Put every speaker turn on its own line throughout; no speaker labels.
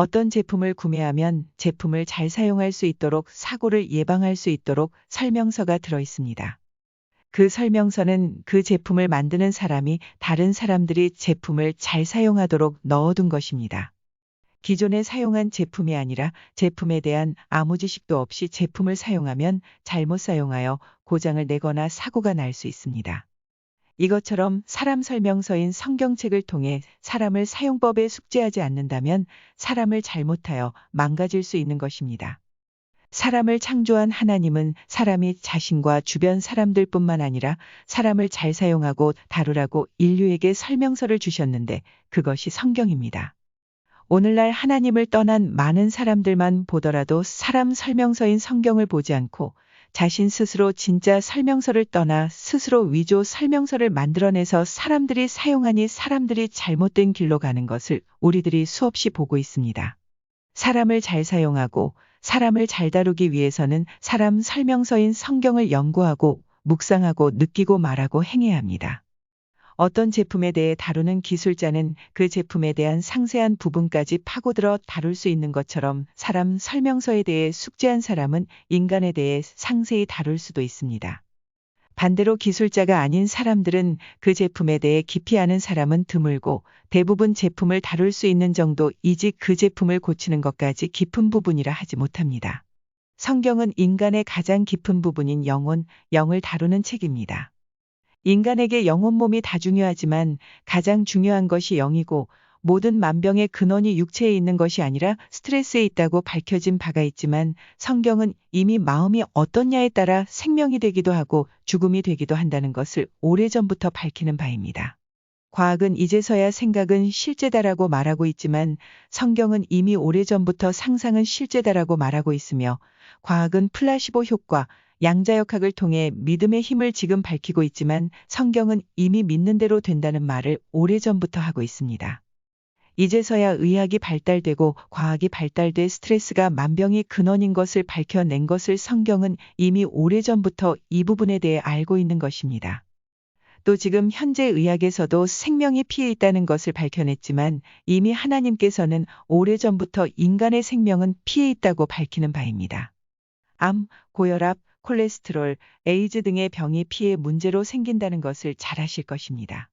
어떤 제품을 구매하면 제품을 잘 사용할 수 있도록 사고를 예방할 수 있도록 설명서가 들어 있습니다. 그 설명서는 그 제품을 만드는 사람이 다른 사람들이 제품을 잘 사용하도록 넣어둔 것입니다. 기존에 사용한 제품이 아니라 제품에 대한 아무 지식도 없이 제품을 사용하면 잘못 사용하여 고장을 내거나 사고가 날 수 있습니다. 이것처럼 사람 설명서인 성경책을 통해 사람을 사용법에 숙지하지 않는다면 사람을 잘못하여 망가질 수 있는 것입니다. 사람을 창조한 하나님은 사람이 자신과 주변 사람들 뿐만 아니라 사람을 잘 사용하고 다루라고 인류에게 설명서를 주셨는데 그것이 성경입니다. 오늘날 하나님을 떠난 많은 사람들만 보더라도 사람 설명서인 성경을 보지 않고 자신 스스로 진짜 설명서를 떠나 스스로 위조 설명서를 만들어내서 사람들이 사용하니 사람들이 잘못된 길로 가는 것을 우리들이 수없이 보고 있습니다. 사람을 잘 사용하고 사람을 잘 다루기 위해서는 사람 설명서인 성경을 연구하고 묵상하고 느끼고 말하고 행해야 합니다. 어떤 제품에 대해 다루는 기술자는 그 제품에 대한 상세한 부분까지 파고들어 다룰 수 있는 것처럼 사람 설명서에 대해 숙지한 사람은 인간에 대해 상세히 다룰 수도 있습니다. 반대로 기술자가 아닌 사람들은 그 제품에 대해 깊이 아는 사람은 드물고 대부분 제품을 다룰 수 있는 정도이지 그 제품을 고치는 것까지 깊은 부분이라 하지 못합니다. 성경은 인간의 가장 깊은 부분인 영혼, 영을 다루는 책입니다. 인간에게 영혼 몸이 다 중요하지만 가장 중요한 것이 영이고 모든 만병의 근원이 육체에 있는 것이 아니라 스트레스에 있다고 밝혀진 바가 있지만 성경은 이미 마음이 어떻냐에 따라 생명이 되기도 하고 죽음이 되기도 한다는 것을 오래전부터 밝히는 바입니다. 과학은 이제서야 생각은 실제다라고 말하고 있지만 성경은 이미 오래전부터 상상은 실제다라고 말하고 있으며 과학은 플라시보 효과, 양자역학을 통해 믿음의 힘을 지금 밝히고 있지만 성경은 이미 믿는 대로 된다는 말을 오래전부터 하고 있습니다. 이제서야 의학이 발달되고 과학이 발달돼 스트레스가 만병의 근원인 것을 밝혀낸 것을 성경은 이미 오래전부터 이 부분에 대해 알고 있는 것입니다. 또 지금 현재 의학에서도 생명이 피해 있다는 것을 밝혀냈지만 이미 하나님께서는 오래전부터 인간의 생명은 피해 있다고 밝히는 바입니다. 암, 고혈압, 콜레스테롤, 에이즈 등의 병이 피해 문제로 생긴다는 것을 잘 아실 것입니다.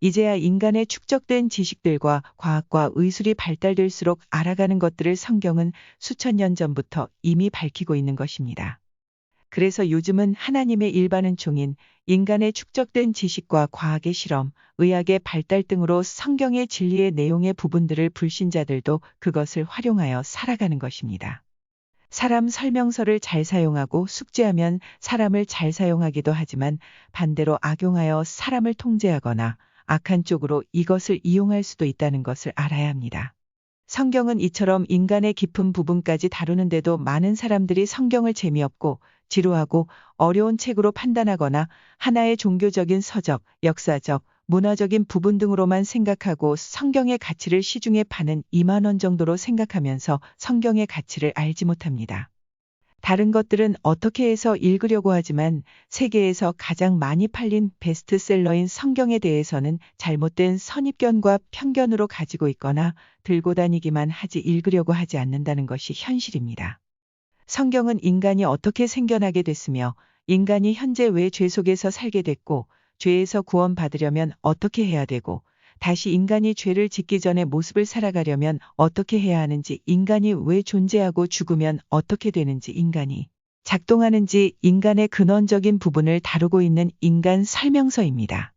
이제야 인간의 축적된 지식들과 과학과 의술이 발달될수록 알아가는 것들을 성경은 수천 년 전부터 이미 밝히고 있는 것입니다. 그래서 요즘은 하나님의 일반은 종인 인간의 축적된 지식과 과학의 실험, 의학의 발달 등으로 성경의 진리의 내용의 부분들을 불신자들도 그것을 활용하여 살아가는 것입니다. 사람 설명서를 잘 사용하고 숙지하면 사람을 잘 사용하기도 하지만 반대로 악용하여 사람을 통제하거나 악한 쪽으로 이것을 이용할 수도 있다는 것을 알아야 합니다. 성경은 이처럼 인간의 깊은 부분까지 다루는데도 많은 사람들이 성경을 재미없고 지루하고 어려운 책으로 판단하거나 하나의 종교적인 서적, 역사적, 문화적인 부분 등으로만 생각하고 성경의 가치를 시중에 파는 2만 원 정도로 생각하면서 성경의 가치를 알지 못합니다. 다른 것들은 어떻게 해서 읽으려고 하지만 세계에서 가장 많이 팔린 베스트셀러인 성경에 대해서는 잘못된 선입견과 편견으로 가지고 있거나 들고 다니기만 하지 읽으려고 하지 않는다는 것이 현실입니다. 성경은 인간이 어떻게 생겨나게 됐으며 인간이 현재 왜 죄 속에서 살게 됐고 죄에서 구원받으려면 어떻게 해야 되고 다시 인간이 죄를 짓기 전에 모습을 살아가려면 어떻게 해야 하는지 인간이 왜 존재하고 죽으면 어떻게 되는지 인간이 작동하는지 인간의 근원적인 부분을 다루고 있는 인간 설명서입니다.